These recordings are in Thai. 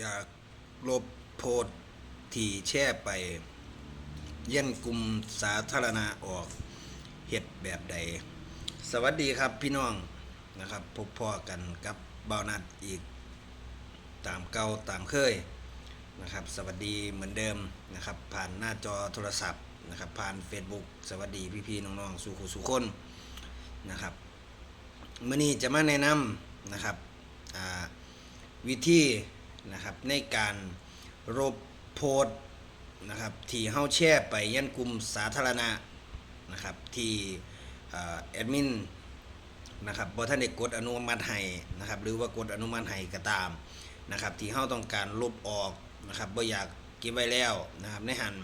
อยากลบโพสที่แช่ไป เยี่ยนกลุ่มสาธารณะออกเฮ็ดแบบใด สวัสดีครับพี่น้องนะครับ พบพ่อกันกับเบานัดอีก ตามเก่าตามเคยนะครับ สวัสดีเหมือนเดิมนะครับ ผ่านหน้าจอโทรศัพท์นะครับ ผ่าน Facebook สวัสดีพี่ๆน้องๆ สู่คู่สู่คนนะครับมื่อนี้จะมาแนะนำนะครับวิธี นะครับในการลบโพสนะครับที่เฮาแชร์ไปยันกลุ่มสาธารณะนะครับที่แอดมินนะครับบ่ท่านได้กดอนุมัติให้นะครับหรือว่ากดอนุมัติให้ก็ตามนะครับที่เฮาต้องการลบออกนะครับบ่อยากเก็บไว้แล้วนะครับในหัน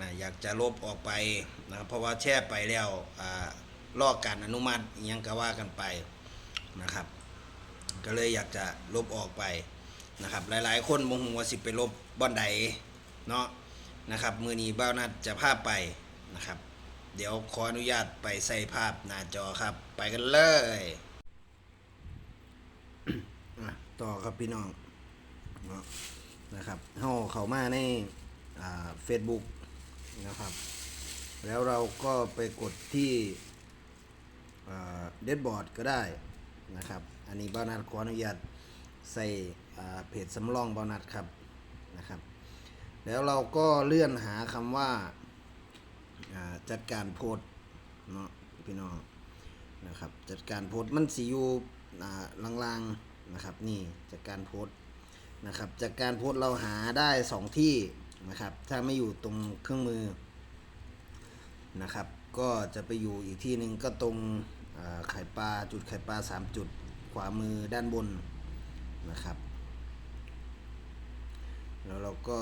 นะอยากจะลบออกไปนะครับเพราะว่าแชร์ไปแล้วอ่ารอกการอนุมัติยังก็ว่ากันไปนะครับ ก็เลยอยากจะลบออกไป นะครับ หลายๆ คนบ่ฮู้ว่าสิไปลบบ่อนใดเนาะนะครับมือนี้บ้าวนัดจะพาพไปนะครับ เดี๋ยวขออนุญาตไปใส่ภาพหน้าจอครับ ไปกันเลยอะต่อครับพี่น้องนะครับเฮาเข้ามาในอ่า Facebook นะครับ แล้วเราก็ไปกดที่เดดบอร์ดก็ได้นะครับ อันนี้บ้านัดขออนุญาต ใส่เพจสำรองบ้านัดครับนะครับ แล้วเราก็เลื่อนหาคำว่าจัดการโพสเนาะพี่น้องนะครับ จัดการโพสมันสีอยู่ลางๆนะครับนี่จัดการโพสนะครับจัดการโพสเราหาได้สองที่นะครับ ถ้าไม่อยู่ตรงเครื่องมือนะครับ ก็จะไปอยู่อีกที่หนึ่งก็ตรงไข่ปลาจุดไข่ปลาสามจุดขวามือด้านบน นะครับ แล้วเราก็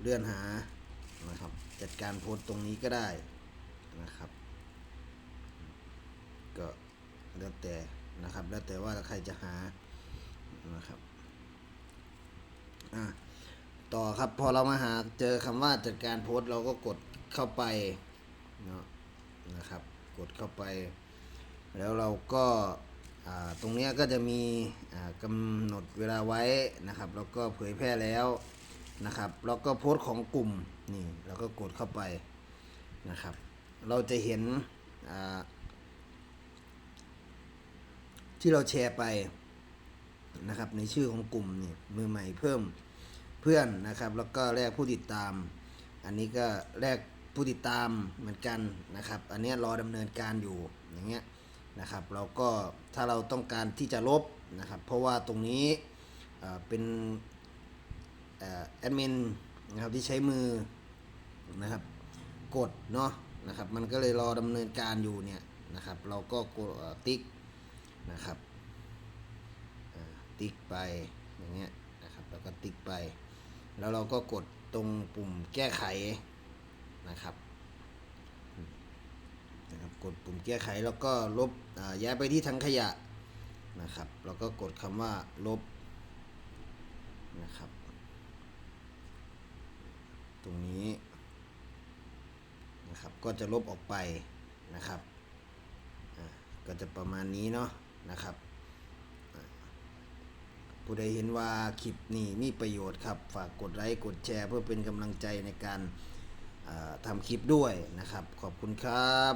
เลื่อนหานะครับ จัดการโพสต์ตรงนี้ก็ได้นะครับ ก็แล้วแต่นะครับ แล้วแต่ว่าใครจะหานะครับอะต่อครับพอเรามาหาเจอคำว่าจัดการโพสต์เราก็กดเข้าไปเนาะนะครับ กดเข้าไป แล้วเราก็ ตรงนี้ก็จะมีกำหนดเวลาไว้นะครับ แล้วก็เผยแพร่แล้วนะครับ แล้วก็โพสต์ของกลุ่มนี่เราก็กดเข้าไปนะครับ เราจะเห็นที่เราแชร์ไปนะครับ ในชื่อของกลุ่มนี่มือใหม่เพิ่มเพื่อนนะครับ แล้วก็แลกผู้ติดตาม อันนี้ก็แลกผู้ติดตามเหมือนกันนะครับ อันนี้รอดำเนินการอยู่อย่างเงี้ย นะครับ เราก็ถ้าเราต้องการที่จะลบนะครับ เพราะว่าตรงนี้เเป็นอแอดมินนะครับที่ใช้มือนะครับกดเนาะนะครับมันก็เลยรอดำเนินการอยู่เนี่ยนะครับเราก็กดติ๊กนะครับติ๊กไปอย่างเงี้ยนะครับแล้วก็ติ๊กไป แล้วเราก็กดตรงปุ่มแก้ไขนะครับ กดปุ่มแก้ไขแล้วก็ลบย้ายไปที่ถังขยะนะครับ แล้วก็กดคำว่าลบนะครับ ตรงนี้นะครับก็จะลบออกไปนะครับก็จะประมาณนี้เนาะนะครับผู้ใดเห็นว่าคลิปนี้มีประโยชน์ครับฝากกดไลค์กดแชร์ เพื่อเป็นกำลังใจในการาทำคลิปด้วยนะครับ ขอบคุณครับ